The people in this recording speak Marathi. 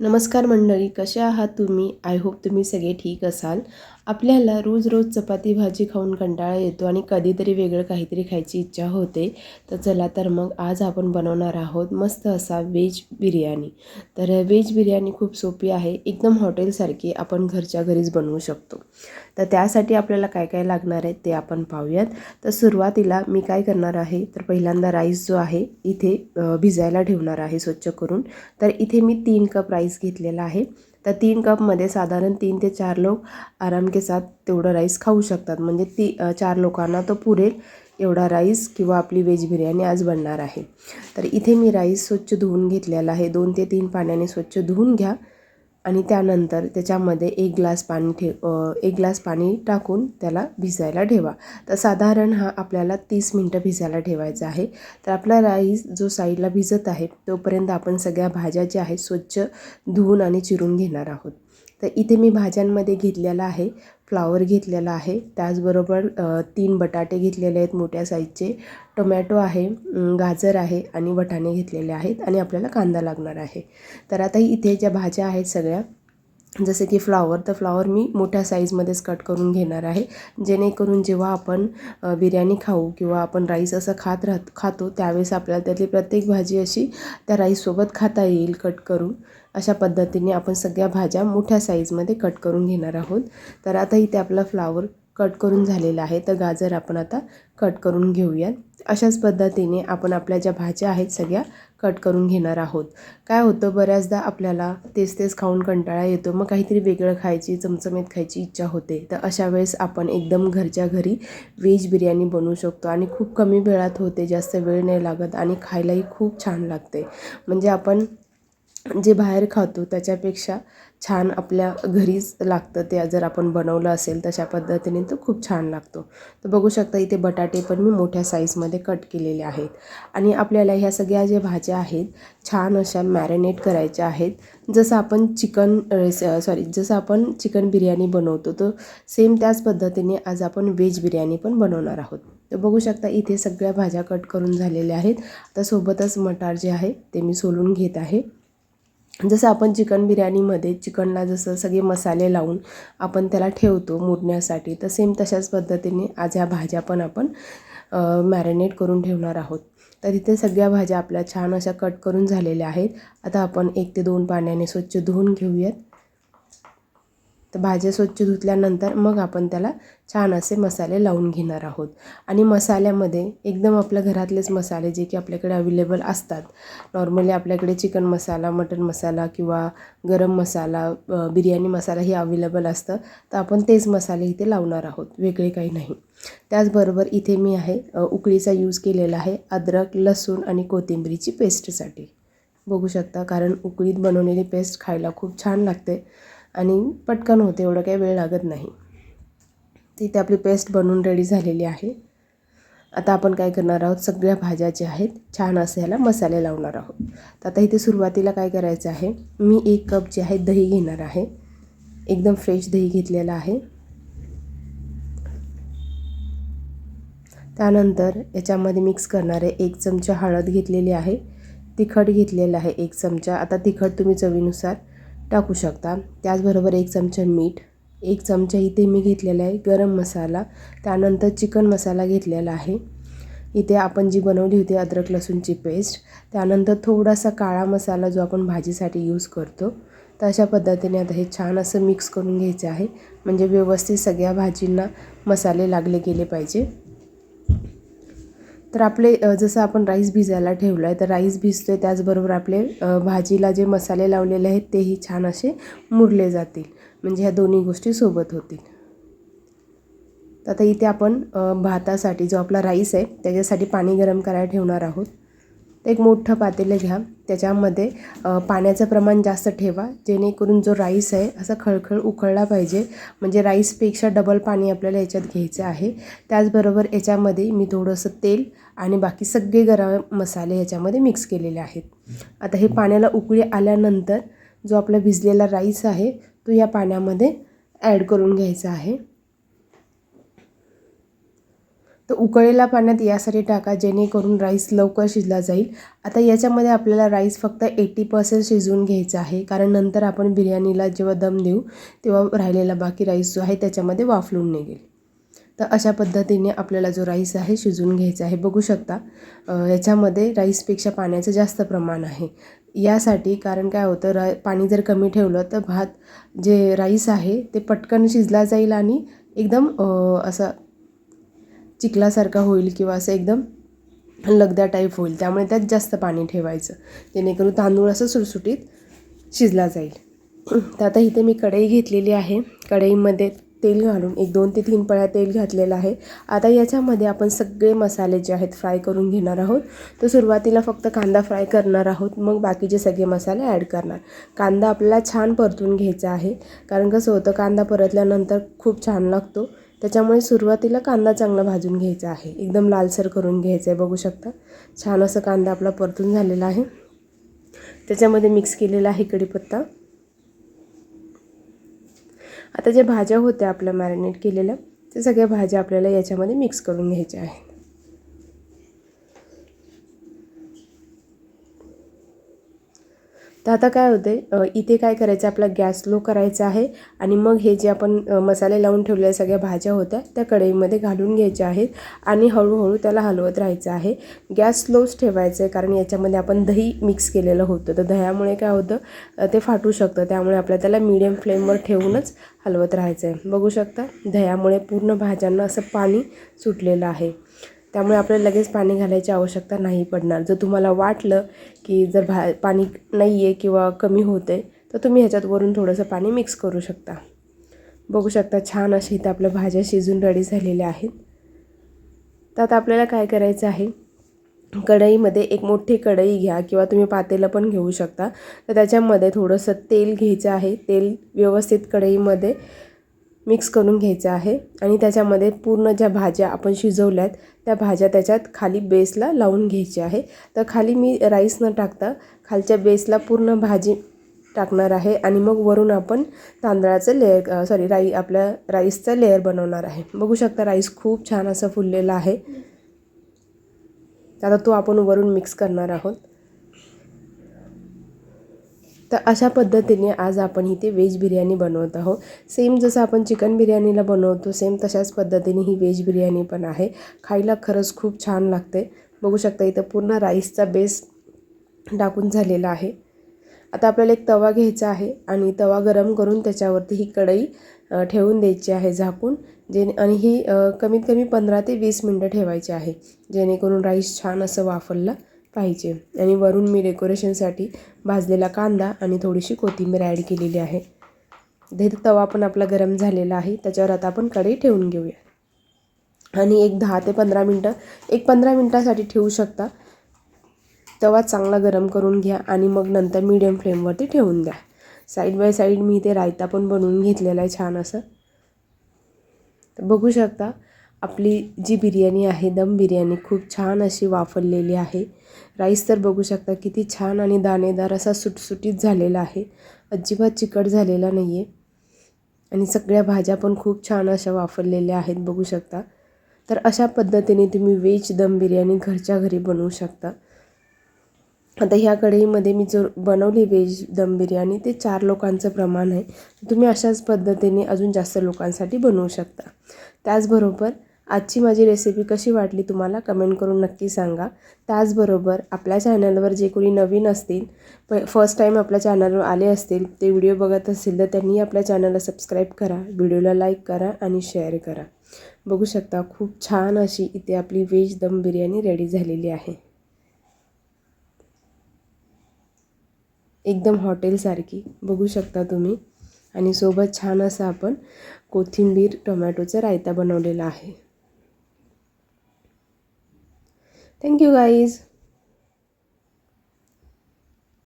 नमस्कार मंडळी कसे आहात तुम्ही? आय होप तुम्ही सगळे ठीक असाल. आपल्याला रोज रोज चपाती भाजी खाऊन कंटाळा येतो आणि कधीतरी वेगळं काहीतरी खायची इच्छा होते. तर चला तर मग आज आपण बनवणार आहोत मस्त असा व्हेज बिर्याणी. तर व्हेज बिर्याणी खूप सोपी आहे. एकदम हॉटेलसारखी आपण घरच्या घरीच बनवू शकतो. तर त्यासाठी आपल्याला काय काय लागणार आहे ते आपण पाहूयात. तर सुरुवातीला मी काय करणार आहे तर पहिल्यांदा राईस जो आहे इथे भिजायला ठेवणार आहे स्वच्छ करून. तर इथे मी तीन कप राईस राईस घेतलेला आहे. तर तीन कपमध्ये साधारण तीन ते चार लोक आराम के साथ तेवढं राईस खाऊ शकतात. म्हणजे ती चार लोकांना तो पुरेल एवढा राईस किंवा आपली व्हेज बिर्याणी आज बनणार आहे. तर इथे मी राईस स्वच्छ धुवून घेतलेला आहे. दोन ते तीन पाण्याने स्वच्छ धुवून घ्या. आणि त्यानंतर त्याच्यामध्ये एक ग्लास पाणी ठेव एक ग्लास पाणी टाकून त्याला भिजायला ठेवा. तर साधारण हा आपल्याला तीस मिनटं भिजायला ठेवायचा आहे. तर आपला राईस जो साईडला भिजत आहे तोपर्यंत आपण सगळ्या भाज्या ज्या आहेत स्वच्छ धुवून आणि चिरून घेणार आहोत. तर इथे मी भाज्यांमध्ये घेतलेला आहे. फ्लावर घेतलेला आहे. त्याचबरोबर तीन बटाटे घेतलेले आहेत मोठ्या साईजचे. टोमॅटो आहे गाजर आहे आणि वटाणे घेतलेले आहेत आणि आपल्याला कांदा लागणार आहे. तर आता इथे ज्या भाज्या आहेत सगळ्या जसे की फ्लावर तर फ्लावर मी मोठ्या साईजमध्येच कट करून घेणार आहे. जेणेकरून जेव्हा आपण बिर्याणी खाऊ किंवा आपण राईस असं खात राहत खातो त्यावेळेस आपल्याला त्यातली प्रत्येक भाजी अशी त्या राईससोबत खाता येईल कट करून. अशा पद्धतीने आपण सगळ्या भाज्या मोठ्या साईजमध्ये कट करून घेणार आहोत. तर आता इथे आपला फ्लावर कट करून झालेला आहे. तर गाजर आपण आता कट करून घेऊयात. अशाच पद्धतीने आपण आपल्या ज्या भाज्या आहेत सगळ्या कट करून घेणार आहोत. काय होतं बऱ्याचदा आपल्याला तेच तेच खाऊन कंटाळा येतो. मग काहीतरी वेगळं खायची चमचमीत खायची इच्छा होते. तर अशा वेळेस आपण एकदम घरच्या घरी व्हेज बिर्याणी बनवू शकतो आणि खूप कमी वेळात होते जास्त वेळ नाही लागत आणि खायलाही खूप छान लागते. म्हणजे आपण जे बाहेर खातो त्याच्यापेक्षा छान आपल्या घरीच लागतं ते. जर आपण बनवलं असेल तशा पद्धतीने तर खूप छान लागतो. तर बघू शकता इथे बटाटे पण मी मोठ्या साईजमध्ये कट केलेले आहेत. आणि आपल्याला ह्या सगळ्या ज्या भाज्या आहेत छान अशा मॅरिनेट करायच्या आहेत. जसं आपण चिकन सॉरी जसं आपण चिकन बिर्याणी बनवतो तर सेम त्याच पद्धतीने आज आपण व्हेज बिर्याणी पण बनवणार आहोत. तर बघू शकता इथे सगळ्या भाज्या कट करून झालेल्या आहेत. आता सोबतच मटार जे आहे ते मी सोलून घेत आहे. जसं आपण चिकन बिर्याणीमध्ये चिकनला जसं सगळे मसाले लावून आपण त्याला ठेवतो मुरण्यासाठी तर सेम तशाच पद्धतीने आज ह्या भाज्या पण आपण मॅरिनेट करून ठेवणार आहोत. तर इथे सगळ्या भाज्या आपल्या छान अशा कट करून झालेल्या आहेत. आता आपण एक ते दोन पाण्याने स्वच्छ धुवून घेऊयात. तर भाज्या स्वच्छ धुतल्यानंतर मग आपण त्याला छान असे मसाले लावून घेणार आहोत. आणि मसाल्यामध्ये एकदम आपल्या घरातलेच मसाले जे की आपल्याकडे अवेलेबल असतात. नॉर्मली आपल्याकडे चिकन मसाला मटन मसाला किंवा गरम मसाला बिर्याणी मसाला हे अवेलेबल असतं. तर आपण तेच मसाले इथे लावणार आहोत. वेगळे काही नाही. त्याचबरोबर इथे मी आहे उकळीचा यूज केलेला आहे अद्रक लसूण आणि कोथिंबीरीची पेस्टसाठी बघू शकता कारण उकळीत बनवलेली पेस्ट खायला खूप छान लागते. आणि पटकन होते एवढं काही वेळ लागत नाही. तर इथे आपली पेस्ट बनवून रेडी झालेली आहे. आता आपण काय करणार आहोत सगळ्या भाज्या ज्या आहेत छान असे ह्याला मसाले लावणार आहोत. तर आता इथे सुरुवातीला काय करायचं आहे मी एक कप जे आहे दही घेणार आहे. एकदम फ्रेश दही घेतलेलं आहे. त्यानंतर याच्यामध्ये मिक्स करणारे एक चमचा हळद घेतलेली आहे. तिखट घेतलेलं आहे एक चमचा. आता तिखट तुम्ही चवीनुसार टाकू शकता. त्याचबरोबर एक चमचा मीठ एक चमचा इथे मी घेतलेला आहे गरम मसाला त्यानंतर चिकन मसाला घेतलेला आहे. इथे आपण जी बनवली होती अद्रक लसूणची पेस्ट त्यानंतर थोडासा काळा मसाला जो आपण भाजीसाठी यूज करतो तर अशा पद्धतीने आता हे छान असं मिक्स करून घ्यायचं आहे. म्हणजे व्यवस्थित सगळ्या भाजींना मसाले लागले गेले पाहिजे. तर आपले जसं आपण राईस भिजायला ठेवलं आहे तर राईस भिजतो आहे त्याचबरोबर आपले भाजीला जे मसाले लावलेले आहेत तेही छान असे मुरले जातील. म्हणजे ह्या दोन्ही गोष्टी सोबत होतील. तर आता इथे आपण भातासाठी जो आपला राईस आहे त्याच्यासाठी पाणी गरम करायला ठेवणार आहोत. एक मोठं पातेलं घ्या. त्याच्यामध्ये पाण्याचं प्रमाण जास्त ठेवा. जेणेकरून जो राईस आहे असा खळखळ उकळला पाहिजे. म्हणजे राईसपेक्षा डबल पाणी आपल्याला याच्यात घ्यायचं आहे. त्याचबरोबर याच्यामध्ये मी थोडंसं तेल आणि बाकी सगळे गरम मसाले याच्यामध्ये मिक्स केलेले आहेत. आता हे पाण्याला उकळी आल्यानंतर जो आपला भिजलेला राईस आहे तो या पाण्यामध्ये ॲड करून घ्यायचा आहे. तर उकळलेल्या पाण्यात यासाठी टाका जेणेकरून राईस लवकर शिजला जाईल. आता याच्यामध्ये आपल्याला राईस फक्त एटी पर्सेंट शिजवून घ्यायचं आहे. कारण नंतर आपण बिर्याणीला जेव्हा दम देऊ तेव्हा राहिलेला बाकी राईस जो आहे त्याच्यामध्ये वाफलून निघेल. तर अशा पद्धतीने आपल्याला जो राईस आहे शिजवून घ्यायचा आहे. बघू शकता याच्यामध्ये राईसपेक्षा पाण्याचं जास्त प्रमाण आहे. यासाठी कारण काय होतं रा पाणी जर कमी ठेवलं तर भात जे राईस आहे ते पटकन शिजला जाईल आणि एकदम असं चिखलासारखा होईल किंवा असं एकदम लगद्या टाईप होईल. त्यामुळे त्यात जास्त पाणी ठेवायचं. जेणेकरून तांदूळ असं सुटसुटीत शिजला जाईल. तर आता इथे मी कढई घेतलेली आहे. कढईमध्ये तेल घालून एक दोन ते तीन पळ्या तेल घातलेलं आहे. आता याच्यामध्ये आपण सगळे मसाले जे आहेत फ्राय करून घेणार आहोत. तर सुरुवातीला फक्त कांदा फ्राय करणार आहोत. मग बाकीचे सगळे मसाले ॲड करणार. कांदा आपल्याला छान परतून घ्यायचा आहे. कारण कसं होतं कांदा परतल्यानंतर खूप छान लागतो. त्याच्यामुळे सुरुवातीला कांदा चांगला भाजून घ्यायचा आहे. एकदम लालसर करून घ्यायचं आहे बघू शकता. छान असं कांदा आपला परतून झालेला आहे. त्याच्यामध्ये मिक्स केलेला आहे कढीपत्ता. आता ज्या भाज्या होत्या आपल्या मॅरिनेट केलेल्या त्या सगळ्या भाज्या आपल्याला याच्यामध्ये मिक्स करून घ्यायच्या आहे तर आता काय होते इथे काय करायचं आपला गॅस लो करायचा आहे आणि मग हे जे आपण मसाले लावून ठेवलेल्या सगळ्या भाज्या होत्या त्या कढईमध्ये घालून घ्यायच्या आहेत आणि हळूहळू त्याला हलवत राहायचं आहे. गॅस स्लोच ठेवायचं आहे कारण याच्यामध्ये आपण दही मिक्स केलेलं होतं. तर दह्यामुळे काय होतं ते फाटू शकतं. त्यामुळे आपल्या त्याला मिडियम फ्लेमवर ठेवूनच हलवत राहायचं आहे. बघू शकता दह्यामुळे पूर्ण भाज्यांना असं पाणी सुटलेलं आहे. त्यामुळे आपल्याला लगेच पाणी घालायची आवश्यकता नाही पडणार. जर तुम्हाला वाटलं की जर भा पाणी नाही आहे किंवा कमी होते तर तुम्ही ह्याच्यात वरून थोडंसं पाणी मिक्स करू शकता. बघू शकता छान अशी इथं आपल्या भाज्या शिजून रेडी झालेल्या आहेत. तर आता आपल्याला काय करायचं आहे? कढईमध्ये एक मोठी कढई घ्या किंवा तुम्ही पातेलं पण घेऊ शकता. तर त्याच्यामध्ये थोडंसं तेल घ्यायचं आहे. तेल व्यवस्थित कढईमध्ये मिक्स करून घ्यायचं आहे. आणि त्याच्यामध्ये पूर्ण ज्या भाज्या आपण शिजवल्यात त्या भाज्या त्याच्यात खाली बेसला लावून घ्यायच्या आहे. तर खाली मी राईस न टाकता खालच्या बेसला पूर्ण भाजी टाकणार आहे. आणि मग वरून आपण तांदळाचं लेअर सॉरी राई आपल्या राईसचं लेअर बनवणार आहे. बघू शकता राईस खूप छान असं फुललेला आहे. आता तो आपण वरून मिक्स करणार आहोत. तर अशा पद्धतीने आज आपण इथे व्हेज बिर्याणी बनवत आहोत. सेम जसं आपण चिकन बिर्याणीला बनवतो सेम तशाच पद्धतीने ही व्हेज बिर्याणी पण आहे. खायला खरंच खूप छान लागते बघू शकता इथं पूर्ण राईसचा बेस टाकून झालेला आहे. आता आपल्याला एक तवा घ्यायचा आहे आणि तवा गरम करून त्याच्यावरती ही कढई ठेवून द्यायची आहे झाकून जे आणि ही कमीत कमी पंधरा ते वीस मिनटं ठेवायची आहे जेणेकरून राईस छान असं वाफरला. पाहिजे. आणि वरून मी डेकोरेशनसाठी भाजलेला कांदा आणि थोडीशी कोथिंबीर ॲड केलेली आहे. ते तवा पण आपला गरम झालेला आहे. त्याच्यावर आता आपण कढई ठेवून घेऊया. आणि एक दहा ते पंधरा मिनटं एक पंधरा मिनटासाठी ठेवू शकता. तवा चांगला गरम करून घ्या आणि मग नंतर मीडियम फ्लेमवरती ठेवून द्या. साईड बाय साईड मी ते रायता पण बनवून घेतलेला आहे छान असं. तर बघू शकता आपली जी बिर्याणी आहे दम बिर्याणी खूप छान अशी वाफरलेली आहे. राईस तर बघू शकता किती छान आणि दाणेदार असा सुटसुटीत झालेला आहे. अजिबात चिकट झालेला नाही आहे आणि सगळ्या भाज्या पण खूप छान अशा वापरलेल्या आहेत बघू शकता. तर अशा पद्धतीने तुम्ही व्हेज दम बिर्याणी घरच्या घरी बनवू शकता. आता ह्या कढईमध्ये मी जो बनवली व्हेज दम बिर्याणी ते चार लोकांचं प्रमाण आहे. तुम्ही अशाच पद्धतीने अजून जास्त लोकांसाठी बनवू शकता. त्याचबरोबर आजची माझी रेसिपी कशी वाटली तुम्हाला कमेंट करून नक्की सांगा. त्याचबरोबर आपल्या चॅनलवर जे कोणी नवीन असतील प फर्स्ट टाईम आपल्या चॅनलवर आले असतील ते व्हिडिओ बघत असतील तर त्यांनी आपल्या चॅनलला सबस्क्राईब करा व्हिडिओला लाईक करा आणि शेअर करा. बघू शकता खूप छान अशी इथे आपली व्हेज दम बिर्याणी रेडी झालेली आहे. एकदम हॉटेलसारखी बघू शकता तुम्ही. आणि सोबत छान असं आपण कोथिंबीर टोमॅटोचा रायता बनवलेला आहे. Thank you guys.